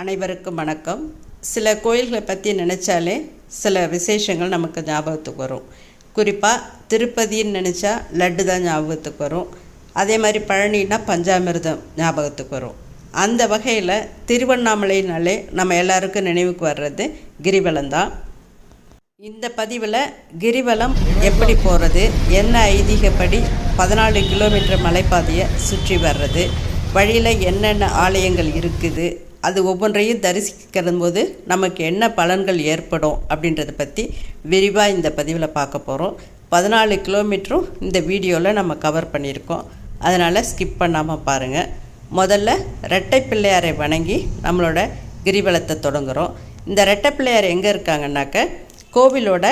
அனைவருக்கும் வணக்கம். சில கோயில்களை பற்றி நினச்சாலே சில விசேஷங்கள் நமக்கு ஞாபகத்துக்கு வரும். குறிப்பாக திருப்பதின்னு நினச்சா லட்டு தான் ஞாபகத்துக்கு வரும். அதே மாதிரி பழனினா பஞ்சாமிர்தம் ஞாபகத்துக்கு வரும். அந்த வகையில் திருவண்ணாமலைனாலே நம்ம எல்லாருக்கும் நினைவுக்கு வர்றது கிரிவலம் தான். இந்த பதிவில் கிரிவலம் எப்படி போகிறது என்ன ஐதீகப்படி பதினாலு கிலோமீட்டர் மலைப்பாதையை சுற்றி வர்றது வழியில் என்னென்ன ஆலயங்கள் இருக்குது அது ஒவ்வொன்றையும் தரிசிக்கிறது போது நமக்கு என்ன பலன்கள் ஏற்படும் அப்படின்றத பற்றி விரிவாக இந்த பதிவில் பார்க்க போகிறோம் பதினாலு கிலோமீட்டரும் இந்த வீடியோவில் நம்ம கவர் பண்ணியிருக்கோம். அதனால் ஸ்கிப் பண்ணாமல் பாருங்கள் முதல்ல ரெட்டை பிள்ளையாரை வணங்கி நம்மளோட கிரிவலத்தை தொடங்குகிறோம் இந்த ரெட்டை பிள்ளையார் எங்கே இருக்காங்கன்னாக்க கோவிலோட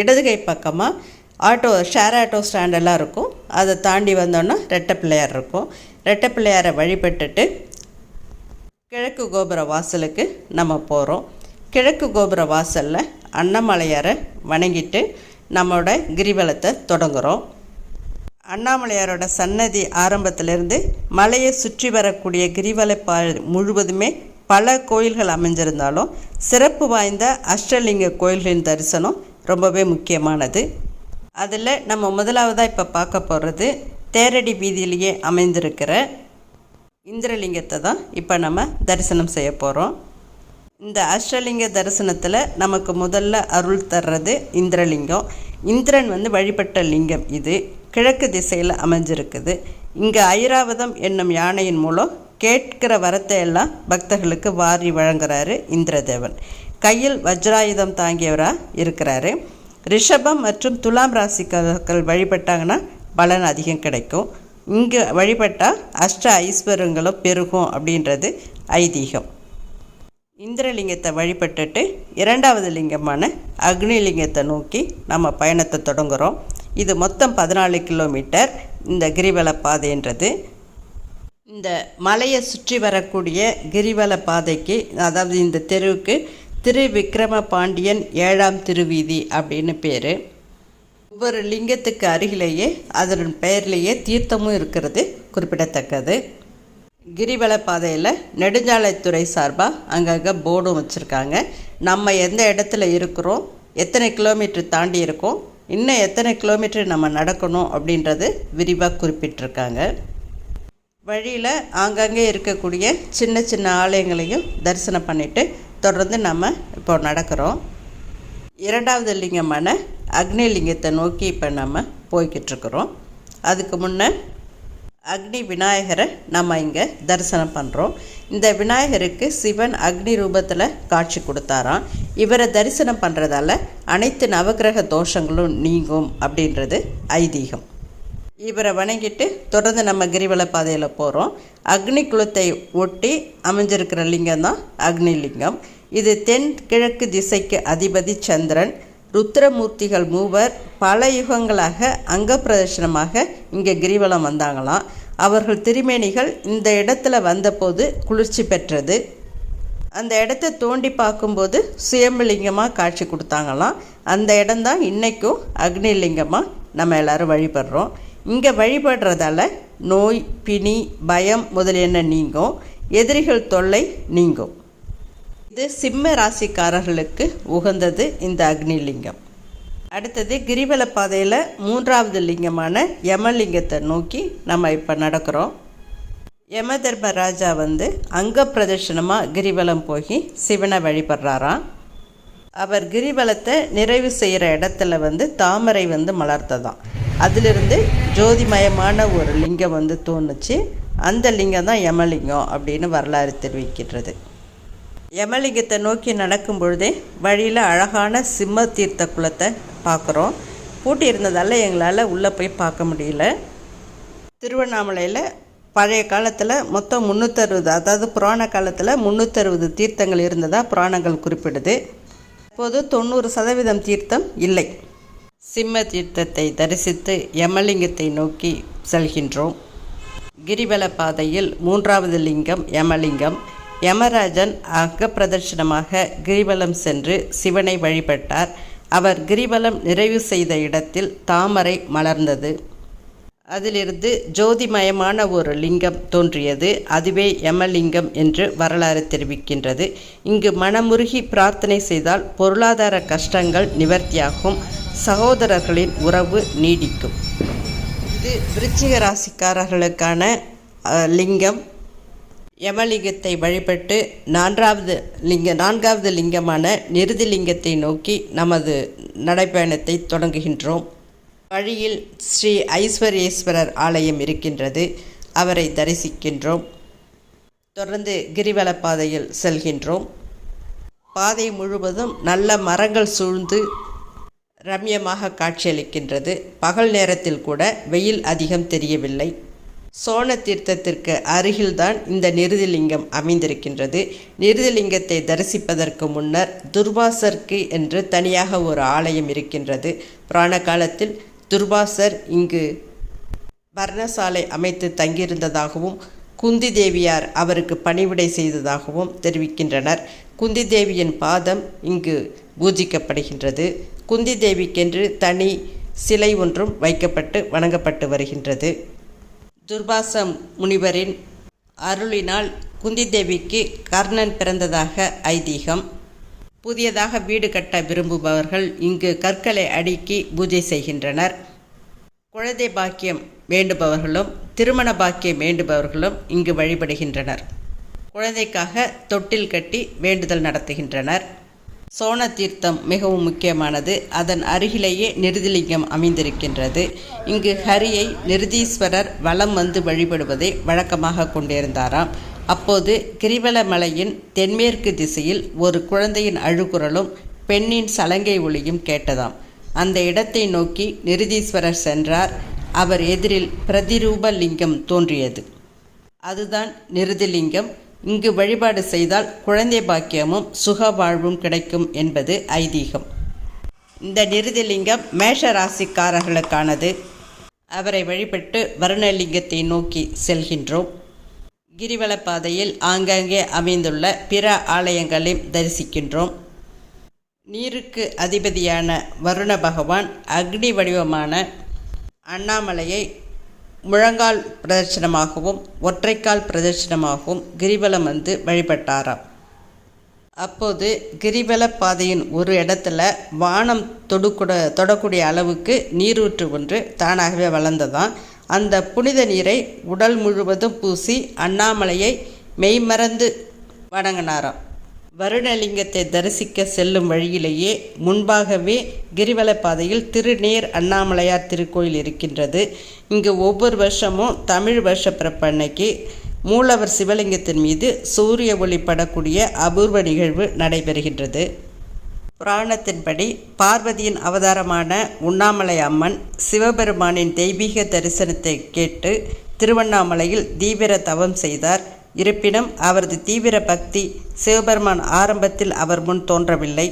இடதுகை பக்கமாக ஆட்டோ ஷேர் ஆட்டோ ஸ்டாண்டெல்லாம் இருக்கும். அதை தாண்டி வந்தோன்னா ரெட்டை பிள்ளையார் இருக்கும். ரெட்டை பிள்ளையாரை வழிபட்டுட்டு கிழக்கு கோபுர வாசலுக்கு நம்ம போகிறோம் கிழக்கு கோபுர வாசலில் அண்ணாமலையாரை வணங்கிட்டு நம்மளோட கிரிவலத்தை தொடங்குகிறோம் அண்ணாமலையாரோட சன்னதி ஆரம்பத்திலிருந்து மலையை சுற்றி வரக்கூடிய கிரிவல பா முழுவதுமே பல கோயில்கள் அமைஞ்சிருந்தாலும் சிறப்பு வாய்ந்த அஷ்டலிங்க கோயில்களின் தரிசனம் ரொம்பவே முக்கியமானது. அதில் நம்ம முதலாவதாக இப்போ பார்க்க போகிறது தேரடி வீதியிலேயே அமைந்திருக்கிற இந்திரலிங்கத்தை தான் இப்போ நம்ம தரிசனம் செய்ய போகிறோம் இந்த அஷ்டலிங்க தரிசனத்தில் நமக்கு முதல்ல அருள் தர்றது இந்திரலிங்கம். இந்திரன் வந்து வழிபட்ட லிங்கம் இது. கிழக்கு திசையில் அமைஞ்சிருக்குது. இங்கே ஐராவதம் என்னும் யானையின் மூலம் கேட்கிற வரத்தை எல்லாம் பக்தர்களுக்கு வாரி வழங்குறாரு இந்திரதேவன். கையில் வஜ்ராயுதம் தாங்கியவராக இருக்கிறாரு. ரிஷபம் மற்றும் துலாம் ராசிக்காரர்கள் வழிபட்டாங்கன்னா பலன் அதிகம் கிடைக்கும். இங்கே வழிபட்டால் அஷ்ட ஐஸ்வரங்களும் பெருகும் அப்படின்றது ஐதீகம். இந்திரலிங்கத்தை வழிபட்டுட்டு இரண்டாவது லிங்கமான அக்னிலிங்கத்தை நோக்கி நம்ம பயணத்தை தொடங்குகிறோம் இது மொத்தம் பதினாலு கிலோமீட்டர் இந்த கிரிவல பாதைன்றது. இந்த மலையை சுற்றி வரக்கூடிய கிரிவல பாதைக்கு அதாவது இந்த தெருவுக்கு திரு விக்ரம பாண்டியன் ஏழாம் திருவீதி அப்படின்னு பேர். ஒவ்வொரு லிங்கத்துக்கு அருகிலேயே அதன் பெயர்லேயே தீர்த்தமும் இருக்கிறது குறிப்பிடத்தக்கது. கிரிவல பாதையில் நெடுஞ்சாலைத்துறை சார்பாக அங்கங்கே போர்டும் வச்சுருக்காங்க. நம்ம எந்த இடத்துல இருக்கிறோம் எத்தனை கிலோமீட்டர் தாண்டி இருக்கோம் இன்னும் எத்தனை கிலோமீட்டர் நம்ம நடக்கணும் அப்படின்றது விரிவாக குறிப்பிட்டிருக்காங்க. வழியில் ஆங்காங்கே இருக்கக்கூடிய சின்ன சின்ன ஆலயங்களையும் தரிசனம் பண்ணிவிட்டு தொடர்ந்து நம்ம இப்போ நடக்கிறோம். இரண்டாவது லிங்கமான அக்னி லிங்கத்தை நோக்கி இப்போ நம்ம போய்கிட்டுருக்குறோம். அதுக்கு முன்னே அக்னி விநாயகரை நம்ம இங்கே தரிசனம் பண்ணுறோம் இந்த விநாயகருக்கு சிவன் அக்னி ரூபத்தில் காட்சி கொடுத்தாராம். இவரை தரிசனம் பண்ணுறதால அனைத்து நவகிரக தோஷங்களும் நீங்கும் அப்படின்றது ஐதீகம். இவரை வணங்கிட்டு தொடர்ந்து நம்ம கிரிவல பாதையில் போகிறோம் அக்னி குலத்தை ஒட்டி அமைஞ்சிருக்கிற லிங்கம் தான் அக்னி லிங்கம் இது தென் கிழக்கு திசைக்கு அதிபதி சந்திரன். ருத்ரமூர்த்திகள் மூவர் பல யுகங்களாக அங்க பிரதர்ஷனமாக இங்கே கிரிவலம் வந்தாங்களாம். அவர்கள் திருமேனிகள் இந்த இடத்துல வந்தபோது குளிர்ச்சி பெற்றது. அந்த இடத்த தோண்டி பார்க்கும்போது சுயம்பலிங்கமாக காட்சி கொடுத்தாங்களாம். அந்த இடம்தான் இன்றைக்கும் அக்னிலிங்கமாக நம்ம எல்லோரும் வழிபடுறோம். இங்கே வழிபடுறதால நோய் பிணி பயம் முதலியன நீங்கும். எதிரிகள் தொல்லை நீங்கும். இது சிம்ம ராசிக்காரர்களுக்கு உகந்தது இந்த அக்னிலிங்கம். அடுத்தது கிரிவல பாதையில் மூன்றாவது லிங்கமான யமலிங்கத்தை நோக்கி நம்ம இப்போ நடக்கிறோம். யம தர்மராஜா வந்து அங்க பிரதர்ஷனமாக கிரிவலம் போய் சிவனை வழிபடுறாராம். அவர் கிரிவலத்தை நிறைவு செய்கிற இடத்துல வந்து தாமரை வந்து மலர்த்ததாம். அதிலிருந்து ஜோதிமயமான ஒரு லிங்கம் வந்து தோணுச்சு. அந்த லிங்கம் தான் யமலிங்கம் அப்படின்னு வரலாறு தெரிவிக்கின்றது. யமலிங்கத்தை நோக்கி நடக்கும் பொழுதே வழியில் அழகான சிம்ம தீர்த்த குளத்தை பார்க்குறோம். பூட்டி இருந்ததால் எங்களால் உள்ளே போய் பார்க்க முடியல. திருவண்ணாமலையில் பழைய காலத்தில் மொத்தம் முந்நூற்றறுபது அதாவது புராண காலத்தில் முந்நூற்றறுபது தீர்த்தங்கள் இருந்ததாக புராணங்கள் குறிப்பிடுது. இப்போது தொண்ணூறு சதவீதம் தீர்த்தம் இல்லை. சிம்ம தீர்த்தத்தை தரிசித்து யமலிங்கத்தை நோக்கி செல்கின்றோம். கிரிவல பாதையில் மூன்றாவது லிங்கம் யமலிங்கம். யமராஜன் அகப்பிரதர்ஷனமாக கிரிவலம் சென்று சிவனை வழிபட்டார். அவர் கிரிவலம் நிறைவு செய்த இடத்தில் தாமரை மலர்ந்தது. அதிலிருந்து ஜோதிமயமான ஒரு லிங்கம் தோன்றியது. அதுவே யமலிங்கம் என்று வரலாறு தெரிவிக்கின்றது. இங்கு மனமுருகி பிரார்த்தனை செய்தால் பொருளாதார கஷ்டங்கள் நிவர்த்தியாகும். சகோதரர்களின் உறவு நீடிக்கும். இது விருச்சிக ராசிக்காரர்களுக்கான லிங்கம். யமலிங்கத்தை வழிபட்டு நான்காவது லிங்க நான்காவது லிங்கமான நிருதிலிங்கத்தை நோக்கி நமது நடைப்பயணத்தை தொடங்குகின்றோம். வழியில் ஸ்ரீ ஐஸ்வர்யேஸ்வரர் ஆலயம் இருக்கின்றது. அவரை தரிசிக்கின்றோம். தொடர்ந்து கிரிவல பாதையில் செல்கின்றோம். பாதை முழுவதும் நல்ல மரங்கள் சூழ்ந்து ரம்யமாக காட்சியளிக்கின்றது. பகல் நேரத்தில் கூட வெயில் அதிகம் தெரியவில்லை. சோழ தீர்த்தத்திற்கு அருகில்தான் இந்த நிருதிலிங்கம் அமைந்திருக்கின்றது. நிருதிலிங்கத்தை தரிசிப்பதற்கு முன்னர் துர்வாசர்க்கு என்று தனியாக ஒரு ஆலயம் இருக்கின்றது. புராண காலத்தில் துர்வாசர் இங்கு வர்ணசாலை அமைத்து தங்கியிருந்ததாகவும் குந்தி தேவியார் அவருக்கு பணிவிடை செய்ததாகவும் தெரிவிக்கின்றனர். குந்தி தேவியின் பாதம் இங்கு பூஜிக்கப்படுகின்றது. குந்தி தேவிக்கென்று தனி சிலை ஒன்றும் வைக்கப்பட்டு வணங்கப்பட்டு வருகின்றது. துர்வாச முனிவரின் அருளினால் குந்தி தேவிக்கு கர்ணன் பிறந்ததாக ஐதீகம். புதியதாக வீடு கட்ட விரும்புபவர்கள் இங்கு கற்களை அடுக்கி பூஜை செய்கின்றனர். குழந்தை பாக்கியம் வேண்டுபவர்களும் திருமண பாக்கியம் வேண்டுபவர்களும் இங்கு வழிபடுகின்றனர். குழந்தைக்காக தொட்டில் கட்டி வேண்டுதல் நடத்துகின்றனர். சோன தீர்த்தம் மிகவும் முக்கியமானது. அதன் அருகிலேயே நிருதிலிங்கம் அமைந்திருக்கின்றது. இங்கு ஹரியை நிருதீஸ்வரர் வலம் வந்து வழிபடுவதை வழக்கமாக கொண்டிருந்தாராம். அப்போது கிரிவல மலையின் தென்மேற்கு திசையில் ஒரு குழந்தையின் அழுகுரலும் பெண்ணின் சலங்கை ஒளியும் கேட்டதாம். அந்த இடத்தை நோக்கி நிருதீஸ்வரர் சென்றார். அவர் எதிரில் பிரதிரூப லிங்கம் தோன்றியது. அதுதான் நிருதிலிங்கம். இங்கு வழிபாடு செய்தால் குழந்தை பாக்கியமும் சுக வாழ்வும் கிடைக்கும் என்பது ஐதீகம். இந்த நிருதிலிங்கம் மேஷ ராசிக்காரர்களுக்கானது. அவரை வழிபட்டு வருணலிங்கத்தை நோக்கி செல்கின்றோம். கிரிவல பாதையில் ஆங்காங்கே அமைந்துள்ள பிற ஆலயங்களையும் தரிசிக்கின்றோம். நீருக்கு அதிபதியான வருண பகவான் அக்னி வடிவமான அண்ணாமலையை முழங்கால் பிரதட்சணமாகவும் ஒற்றைக்கால் பிரதட்சணமாகவும் கிரிவலம் வந்து வழிபட்டாராம். அப்போது கிரிவல பாதையின் ஒரு இடத்துல வானம் தொடுக்கூட தொடக்கூடிய அளவுக்கு நீரூற்று ஒன்று தானாகவே வளர்ந்ததாம். அந்த புனித நீரை உடல் முழுவதும் பூசி அண்ணாமலையை மெய்மறந்து வணங்கினாராம். வருணலிங்கத்தை தரிசிக்க செல்லும் வழியிலேயே முன்பாகவே கிரிவல பாதையில் திருநேர் அண்ணாமலையார் திருக்கோயில் இருக்கின்றது. இங்கு ஒவ்வொரு வருஷமும் தமிழ் வருஷ பிறப்பு அன்னைக்கு மூலவர் சிவலிங்கத்தின் மீது சூரிய ஒளி படக்கூடிய அபூர்வ நிகழ்வு நடைபெறுகின்றது. புராணத்தின்படி பார்வதியின் அவதாரமான உண்ணாமலை அம்மன் சிவபெருமானின் தெய்வீக தரிசனத்தை கேட்டு திருவண்ணாமலையில் தீவிர தவம் செய்தார். இருப்பினும் அவரது தீவிர பக்தி சிவபெருமான் ஆரம்பத்தில் அவர் முன் தோன்றவில்லை.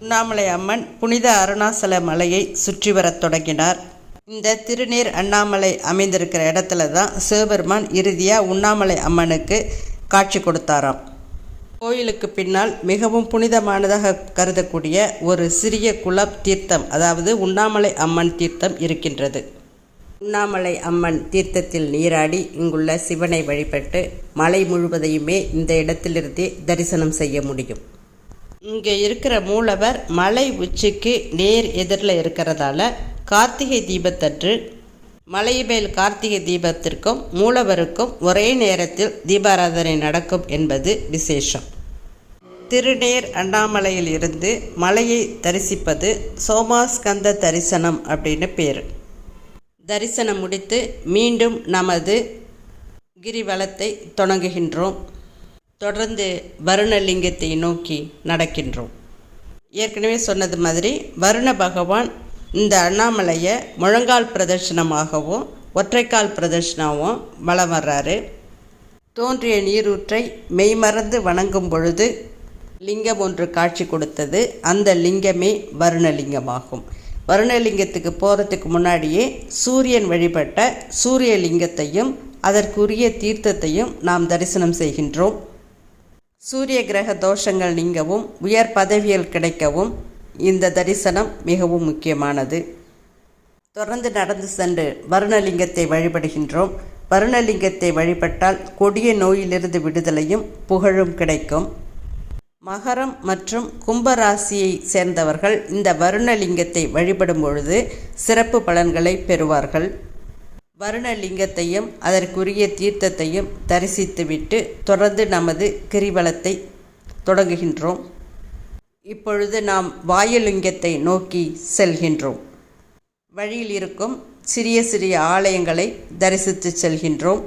உண்ணாமலை அம்மன் புனித அருணாசல மலையை சுற்றி வரத் தொடங்கினார். இந்த திருநீர் அண்ணாமலை அமைந்திருக்கிற இடத்துல தான் சிவபெருமான் இறுதியாக உண்ணாமலை அம்மனுக்கு காட்சி கொடுத்தாராம். கோயிலுக்கு பின்னால் மிகவும் புனிதமானதாக கருதக்கூடிய ஒரு சிறிய குலப் தீர்த்தம் அதாவது உண்ணாமலை அம்மன் தீர்த்தம் இருக்கின்றது. உண்ணாமலை அம்மன் தீர்த்தத்தில் நீராடி இங்குள்ள சிவனை வழிபட்டு மலை முழுவதையுமே இந்த இடத்திலிருந்தே தரிசனம் செய்ய முடியும். இங்கே இருக்கிற மூலவர் மலை உச்சிக்கு நேர் எதிரில் இருக்கிறதால கார்த்திகை தீபத்தன்று மலை மேல் கார்த்திகை தீபத்திற்கும் மூலவருக்கும் ஒரே நேரத்தில் தீபாராதனை நடக்கும் என்பது விசேஷம். திருநேர் அண்ணாமலையில் இருந்து மலையை தரிசிப்பது சோமாஸ்கந்த தரிசனம் அப்படின்னு பேர். தரிசனம் முடித்து மீண்டும் நமது கிரிவலத்தை தொடங்குகின்றோம். தொடர்ந்து வருணலிங்கத்தை நோக்கி நடக்கின்றோம். ஏற்கனவே சொன்னது மாதிரி வருண பகவான் இந்த அண்ணாமலையை முழங்கால் பிரதர்ஷனமாகவும் ஒற்றைக்கால் பிரதர்ஷனாகவும் வலம் வர்றாரு. தோன்றிய நீரூற்றை மெய்மறந்து வணங்கும் பொழுது லிங்கம் ஒன்று காட்சி கொடுத்தது. அந்த லிங்கமே வருணலிங்கமாகும். வருணலிங்கத்துக்கு போகிறதுக்கு முன்னாடியே சூரியன் வழிபட்ட சூரியலிங்கத்தையும் அதற்குரிய தீர்த்தத்தையும் நாம் தரிசனம் செய்கின்றோம். சூரிய கிரக தோஷங்கள் நீங்கவும் உயர் பதவிகள் கிடைக்கவும் இந்த தரிசனம் மிகவும் முக்கியமானது. தொடர்ந்து நடந்து சென்று வருணலிங்கத்தை வழிபடுகின்றோம். வருணலிங்கத்தை வழிபட்டால் கொடிய நோயிலிருந்து விடுதலையும் புகழும் கிடைக்கும். மகரம் மற்றும் கும்பராசியை சேர்ந்தவர்கள் இந்த வருணலிங்கத்தை வழிபடும் பொழுது சிறப்பு பலன்களை பெறுவார்கள். வருணலிங்கத்தையும் அதற்குரிய தீர்த்தத்தையும் தரிசித்துவிட்டு தொடர்ந்து நமது கிரிவலத்தை தொடங்குகின்றோம். இப்பொழுது நாம் வாயுலிங்கத்தை நோக்கி செல்கின்றோம். வழியில் இருக்கும் சிறிய சிறிய ஆலயங்களை தரிசித்து செல்கின்றோம்.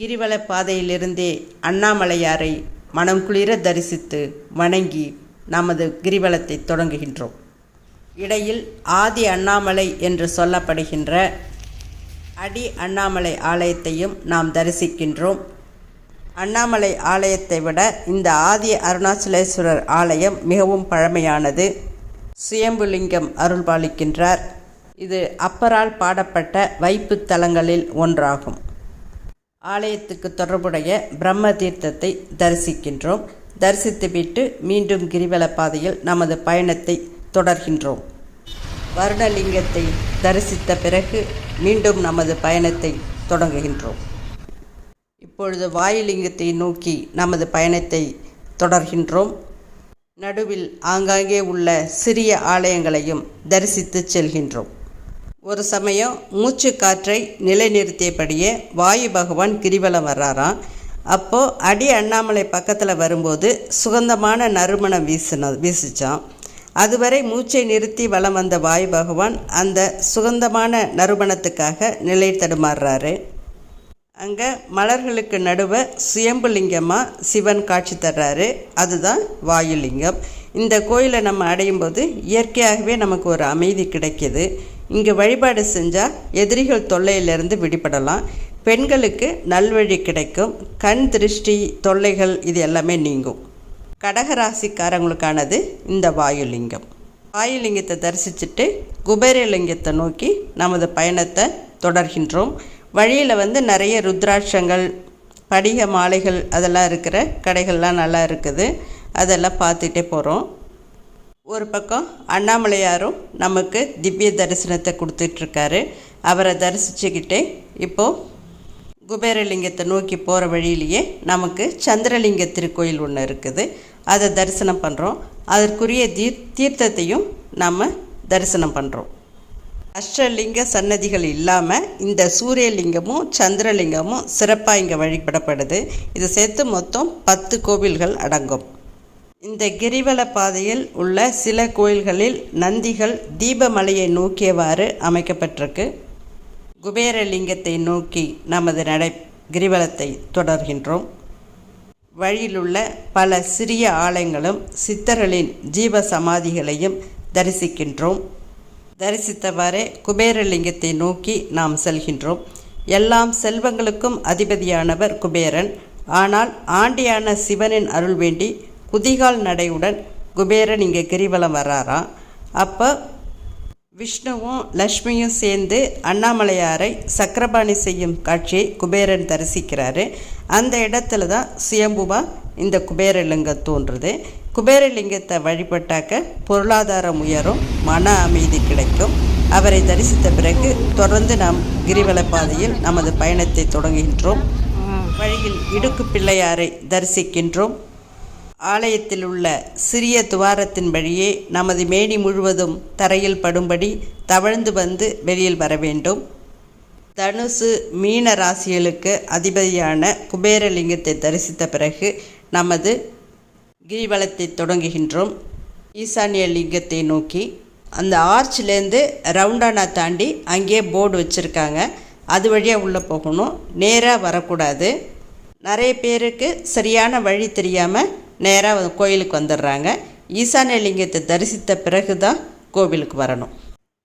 கிரிவல பாதையிலிருந்தே அண்ணாமலையாரை மனம் குளிர தரிசித்து வணங்கி நமது கிரிவலத்தை தொடங்குகின்றோம். இடையில் ஆதி அண்ணாமலை என்று சொல்லப்படுகின்ற அடி அண்ணாமலை ஆலயத்தையும் நாம் தரிசிக்கின்றோம். அண்ணாமலை ஆலயத்தை விட இந்த ஆதி அருணாச்சலேஸ்வரர் ஆலயம் மிகவும் பழமையானது. சுயம்புலிங்கம் அருள்பாலிக்கின்றார். இது அப்பரால் பாடப்பட்ட வைப்பு தலங்களில் ஒன்றாகும். ஆலயத்துக்கு தொடர்புடைய பிரம்ம தீர்த்தத்தை தரிசிக்கின்றோம். தரிசித்துவிட்டு மீண்டும் கிரிவல பாதையில் நமது பயணத்தை தொடர்கின்றோம். வருணலிங்கத்தை தரிசித்த பிறகு மீண்டும் நமது பயணத்தை தொடங்குகின்றோம். இப்பொழுது வாயுலிங்கத்தை நோக்கி நமது பயணத்தை தொடர்கின்றோம். நடுவில் ஆங்காங்கே உள்ள சிறிய ஆலயங்களையும் தரிசித்து செல்கின்றோம். ஒரு சமயம் மூச்சு காற்றை நிலைநிறுத்தியபடியே வாயு பகவான் கிரிவலம் வர்றாராம். அப்போது அடி அண்ணாமலை பக்கத்தில் வரும்போது சுகந்தமான நறுமணம் வீசின வீசிச்சான் அதுவரை மூச்சை நிறுத்தி வலம் வந்த வாயு பகவான் அந்த சுகந்தமான நறுமணத்துக்காக நிலை தடுமாறுறாரு. அங்கே மலர்களுக்கு நடுவே சுயம்புலிங்கமாக சிவன் காட்சி தர்றாரு. அதுதான் வாயுலிங்கம் இந்த கோயிலை நம்ம அடையும் போது இயற்கையாகவே நமக்கு ஒரு அமைதி கிடைக்கிது. இங்கே வழிபாடு செஞ்சால் எதிரிகள் தொல்லையிலிருந்து விடுபடலாம். பெண்களுக்கு நல்வழி கிடைக்கும். கண் திருஷ்டி தொல்லைகள் இது எல்லாமே நீங்கும். கடகராசிக்காரங்களுக்கானது இந்த வாயுலிங்கம். வாயுலிங்கத்தை தரிசிச்சுட்டு குபேரலிங்கத்தை நோக்கி நமது பயணத்தை தொடர்கின்றோம். வழியில் வந்து நிறைய ருத்ராட்சங்கள் படிக மாலைகள் அதெல்லாம் இருக்கிற கடைகள்லாம் நல்லா இருக்குது. அதெல்லாம் பார்த்துட்டே போகிறோம் ஒரு பக்கம் அண்ணாமலையாரும் நமக்கு திவ்ய தரிசனத்தை கொடுத்துட்ருக்காரு. அவரை தரிசிச்சுக்கிட்டே இப்போது குபேரலிங்கத்தை நோக்கி போகிற வழியிலேயே நமக்கு சந்திரலிங்க திருக்கோயில் ஒன்று இருக்குது. அதை தரிசனம் பண்ணுறோம் அதற்குரிய தீர் தீர்த்தத்தையும் நாம் தரிசனம் பண்ணுறோம் அஷ்டலிங்க சன்னதிகள் இல்லாமல் இந்த சூரியலிங்கமும் சந்திரலிங்கமும் சிறப்பாக இங்கே வழிபடப்படுது. இதை சேர்த்து மொத்தம் பத்து கோவில்கள் அடங்கும். இந்த கிரிவல பாதையில் உள்ள சில கோயில்களில் நந்திகள் தீபமலையை நோக்கியவாறு அமைக்கப்பட்டிருக்கு. குபேரலிங்கத்தை நோக்கி நமது நடை கிரிவலத்தை தொடர்கின்றோம். வழியிலுள்ள பல சிறிய ஆலயங்களும் சித்தர்களின் ஜீவ சமாதிகளையும் தரிசிக்கின்றோம். தரிசித்தவாறே குபேரலிங்கத்தை நோக்கி நாம் செல்கின்றோம். எல்லாம் செல்வங்களுக்கும் அதிபதியானவர் குபேரன். ஆனால் ஆண்டியான சிவனின் அருள் வேண்டி குதிகால் நடையுடன் குபேரன் இங்கே கிரிவலம் வர்றாராம் அப்போ விஷ்ணுவும் லக்ஷ்மியும் சேர்ந்து அண்ணாமலையாரை சக்கரபாணி செய்யும் காட்சியை குபேரன் தரிசிக்கிறாரு. அந்த இடத்துல தான் சுயம்புவா இந்த குபேரலிங்கம் தோன்றுது. குபேரலிங்கத்தை வழிபட்டாக்க பொருளாதாரம் உயரும் மன அமைதி கிடைக்கும். அவரை தரிசித்த பிறகு தொடர்ந்து நாம் கிரிவல பாதையில் நமது பயணத்தை தொடங்குகின்றோம். வழியில் இடுக்கு பிள்ளையாரை தரிசிக்கின்றோம். ஆலயத்தில் உள்ள சிறிய துவாரத்தின் வழியே நமது மேனி முழுவதும் தரையில் படும்படி தவழ்ந்து வந்து வெளியில் வர வேண்டும். தனுசு மீன ராசிகளுக்கு அதிபதியான குபேரலிங்கத்தை தரிசித்த பிறகு நமது கிரிவலத்தை தொடங்குகின்றோம். ஈசானிய லிங்கத்தை நோக்கி அந்த ஆர்ச்லேருந்து ரவுண்டானா தாண்டி அங்கேயே போர்டு வச்சுருக்காங்க. அது வழியாக உள்ளே போகணும். நேராக வரக்கூடாது. நிறைய பேருக்கு சரியான வழி தெரியாமல் நேராக கோயிலுக்கு வந்துடுறாங்க. ஈசானிய லிங்கத்தை தரிசித்த பிறகு தான் கோவிலுக்கு வரணும்.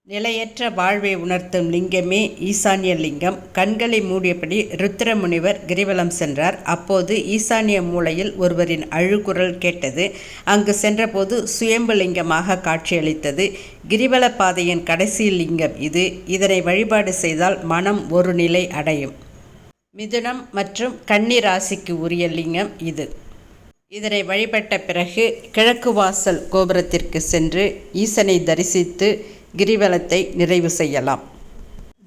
நிலையற்ற வாழ்வை உணர்த்தும் லிங்கமே ஈசானிய லிங்கம். கண்களை மூடியபடி ருத்ர முனிவர் கிரிவலம் சென்றார். அப்போது ஈசானிய மூலையில் ஒருவரின் அழுகுரல் கேட்டது. அங்கு சென்றபோது சுயம்பு லிங்கமாக காட்சியளித்தது. கிரிவல பாதையின் கடைசி லிங்கம் இது. இதனை வழிபாடு செய்தால் மனம் ஒரு நிலை அடையும். மிதுனம் மற்றும் கன்னி ராசிக்கு உரிய லிங்கம் இது. இதனை வழிபட்ட பிறகு கிழக்கு வாசல் கோபுரத்திற்கு சென்று ஈசனை தரிசித்து கிரிவலத்தை நிறைவு செய்யலாம்.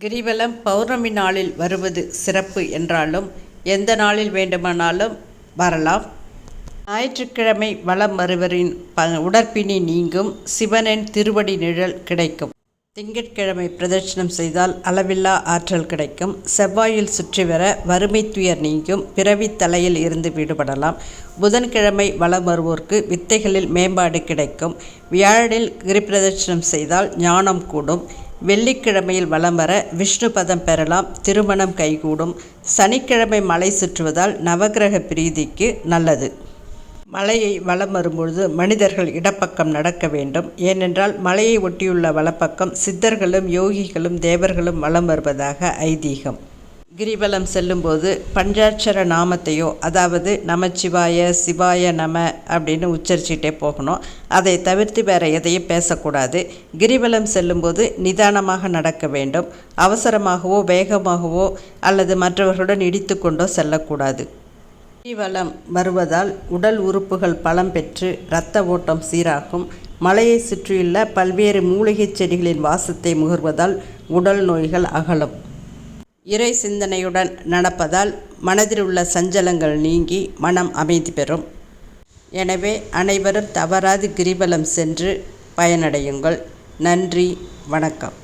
கிரிவலம் பௌர்ணமி நாளில் வருவது சிறப்பு என்றாலும் எந்த நாளில் வேண்டுமானாலும் வரலாம். ஞாயிற்றுக்கிழமை வளம் வருவரின் ப உடற்பிணி நீங்கும். சிவனின் திருவடி நிழல் கிடைக்கும். திங்கட்கிழமை பிரதட்சணம் செய்தால் அளவில்லா ஆற்றல் கிடைக்கும். செவ்வாயில் சுற்றி வர வறுமை துயர் நீங்கும். பிறவி தலையில் இருந்து விடுபடலாம். புதன்கிழமை வளம் வருவோர்க்கு வித்தைகளில் மேம்பாடு கிடைக்கும். வியாழனில் கிரிபிரதட்சணம் செய்தால் ஞானம் கூடும். வெள்ளிக்கிழமையில் வலம் வர விஷ்ணு பதம் பெறலாம். திருமணம் கைகூடும். சனிக்கிழமை மலை சுற்றுவதால் நவகிரக பிரீதிக்கு நல்லது. மலையை வலம் வரும்பொழுது மனிதர்கள் இடப்பக்கம் நடக்க வேண்டும். ஏனென்றால் மலையை ஒட்டியுள்ள வலப்பக்கம் சித்தர்களும் யோகிகளும் தேவர்களும் வலம் வருவதாக ஐதீகம். கிரிவலம் செல்லும்போது பஞ்சாட்சர நாமத்தையோ அதாவது நமச்சிவாய சிவாய நம அப்படின்னு உச்சரிச்சுட்டே போகணும். அதை தவிர்த்து வேறு எதையும் பேசக்கூடாது. கிரிவலம் செல்லும்போது நிதானமாக நடக்க வேண்டும். அவசரமாகவோ வேகமாகவோ அல்லது மற்றவர்களுடன் இடித்து கொண்டோ செல்லக்கூடாது. கிரிவலம் வருவதால் உடல் உறுப்புகள் பலம் பெற்று இரத்த ஓட்டம் சீராகும். மலையை சுற்றியுள்ள பல்வேறு மூலிகைச் செடிகளின் வாசத்தை முகர்வதால் உடல் நோய்கள் அகலும். இறை சிந்தனையுடன் நடப்பதால் மனதில் உள்ள சஞ்சலங்கள் நீங்கி மனம் அமைதி பெறும். எனவே அனைவரும் தவறாது கிரிவலம் சென்று பயனடையுங்கள். நன்றி வணக்கம்.